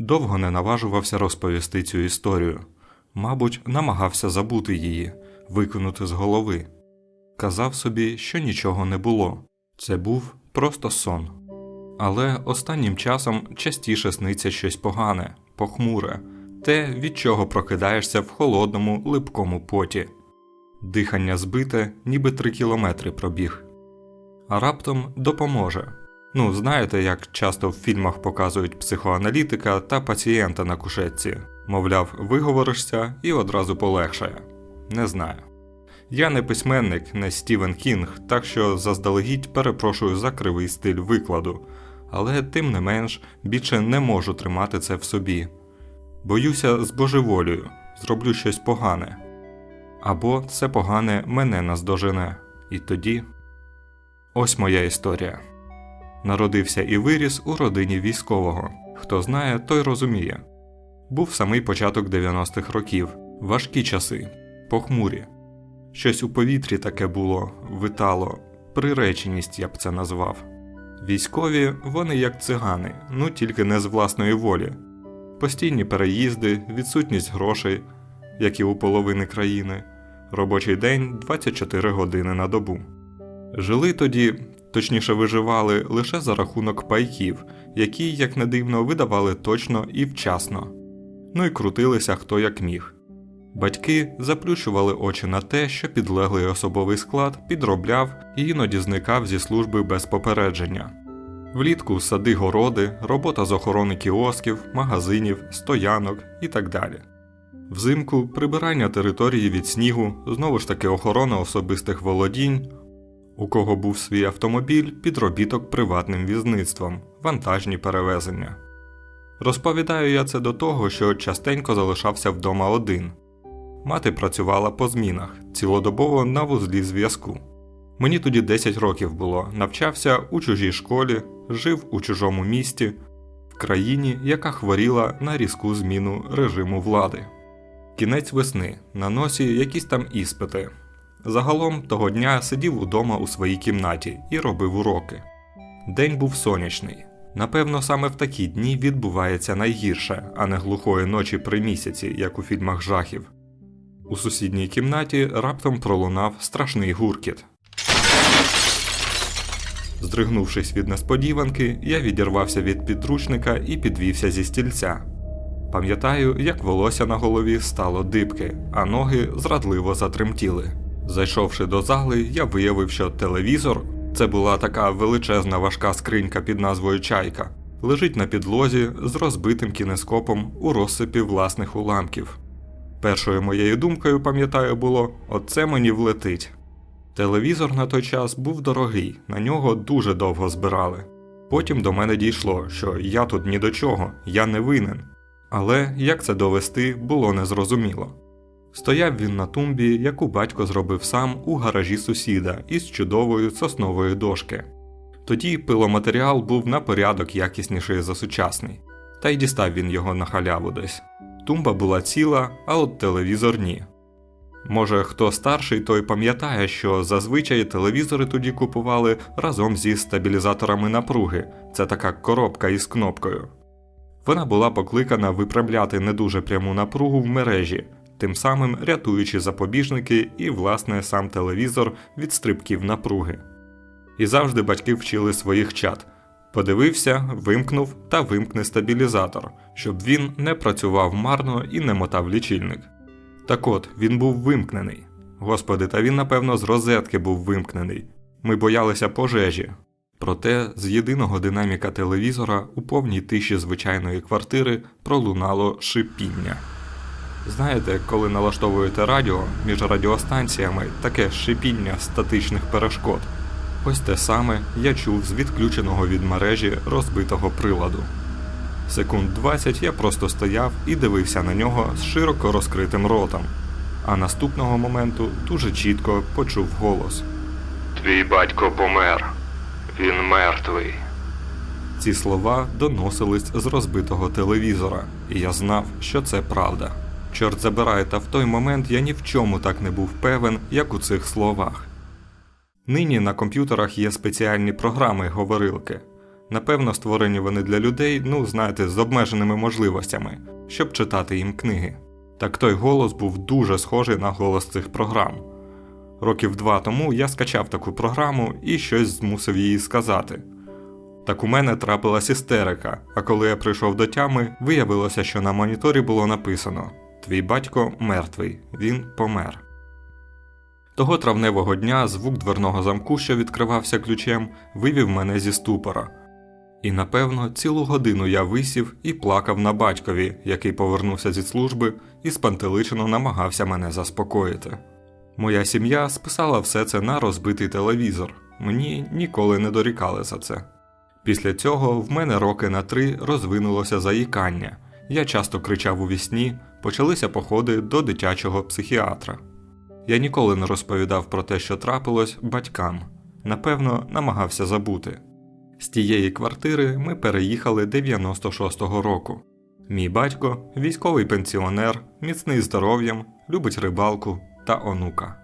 Довго не наважувався розповісти цю історію. Мабуть, намагався забути її, викинути з голови. Казав собі, що нічого не було. Це був просто сон. Але останнім часом частіше сниться щось погане, похмуре, те, від чого прокидаєшся в холодному, липкому поті. Дихання збите, ніби три кілометри пробіг. А раптом допоможе. Ну, знаєте, як часто в фільмах показують психоаналітика та пацієнта на кушетці. Мовляв, виговоришся і одразу полегшає. Не знаю. Я не письменник, не Стівен Кінг, так що заздалегідь перепрошую за кривий стиль викладу, але тим не менш більше не можу тримати це в собі. Боюся з божеволію, зроблю щось погане. Або це погане мене наздожене. І тоді. Ось моя історія. Народився і виріс у родині військового. Хто знає, той розуміє. Був самий початок 90-х років, важкі часи, похмурі. Щось у повітрі таке було, витало, приреченість я б це назвав. Військові вони як цигани, ну тільки не з власної волі. Постійні переїзди, відсутність грошей, як і у половини країни, робочий день 24 години на добу. Жили тоді, точніше виживали лише за рахунок пайків, які, як не дивно, видавали точно і вчасно. Ну і крутилися хто як міг. Батьки заплющували очі на те, що підлеглий особовий склад підробляв і іноді зникав зі служби без попередження. Влітку сади городи, робота з охорони кіосків, магазинів, стоянок і так далі. Взимку прибирання території від снігу, знову ж таки охорона особистих володінь, у кого був свій автомобіль, підробіток приватним візництвом, вантажні перевезення. Розповідаю я це до того, що частенько залишався вдома один. Мати працювала по змінах, цілодобово на вузлі зв'язку. Мені тоді 10 років було, навчався у чужій школі, жив у чужому місті, в країні, яка хворіла на різку зміну режиму влади. Кінець весни, на носі якісь там іспити. Загалом того дня сидів удома у своїй кімнаті і робив уроки. День був сонячний. Напевно, саме в такі дні відбувається найгірше, а не глухої ночі при місяці, як у фільмах жахів. У сусідній кімнаті раптом пролунав страшний гуркіт. Здригнувшись від несподіванки, я відірвався від підручника і підвівся зі стільця. Пам'ятаю, як волосся на голові стало дибки, а ноги зрадливо затремтіли. Зайшовши до зали, я виявив, що телевізор це була така величезна важка скринька під назвою Чайка, лежить на підлозі з розбитим кінескопом у розсипі власних уламків. Першою моєю думкою, пам'ятаю, було оце мені влетить. Телевізор на той час був дорогий, на нього дуже довго збирали. Потім до мене дійшло, що я тут ні до чого, я не винен. Але як це довести, було незрозуміло. Стояв він на тумбі, яку батько зробив сам у гаражі сусіда із чудової соснової дошки. Тоді пиломатеріал був на порядок якісніший за сучасний, та й дістав він його на халяву десь. Тумба була ціла, а от телевізор ні. Може, хто старший, той пам'ятає, що зазвичай телевізори тоді купували разом зі стабілізаторами напруги це така коробка із кнопкою. Вона була покликана виправляти не дуже пряму напругу в мережі, тим самим рятуючи запобіжники і, власне, сам телевізор від стрибків напруги. І завжди батьки вчили своїх чат. Подивився, вимкнув та вимкни стабілізатор, щоб він не працював марно і не мотав лічильник. Так от, він був вимкнений. Господи, та він, напевно, з розетки був вимкнений. Ми боялися пожежі. Проте з єдиного динаміка телевізора у повній тиші звичайної квартири пролунало шипіння. Знаєте, коли налаштовуєте радіо між радіостанціями таке шипіння статичних перешкод. Ось те саме я чув з відключеного від мережі розбитого приладу. Секунд 20 я просто стояв і дивився на нього з широко розкритим ротом, а наступного моменту дуже чітко почув голос. Твій батько помер. Він мертвий. Ці слова доносились з розбитого телевізора, і я знав, що це правда. Чорт забирай, та в той момент я ні в чому так не був певен, як у цих словах. Нині на комп'ютерах є спеціальні програми говорилки. Напевно, створені вони для людей, ну знаєте, з обмеженими можливостями, щоб читати їм книги. Так той голос був дуже схожий на голос цих програм. Років два тому я скачав таку програму і щось змусив її сказати. Так у мене трапилась істерика, а коли я прийшов до тями, виявилося, що на моніторі було написано: Твій батько мертвий, він помер. Того травневого дня звук дверного замку, що відкривався ключем, вивів мене зі ступора. І напевно цілу годину я висів і плакав на батькові, який повернувся зі служби і спантеличено намагався мене заспокоїти. Моя сім'я списала все це на розбитий телевізор. Мені ніколи не дорікали за це. Після цього в мене роки на три розвинулося заїкання. Я часто кричав у вісні, почалися походи до дитячого психіатра. Я ніколи не розповідав про те, що трапилось батькам. Напевно, намагався забути. З тієї квартири ми переїхали 96-го року. Мій батько військовий пенсіонер, міцний здоров'ям, любить рибалку та онука.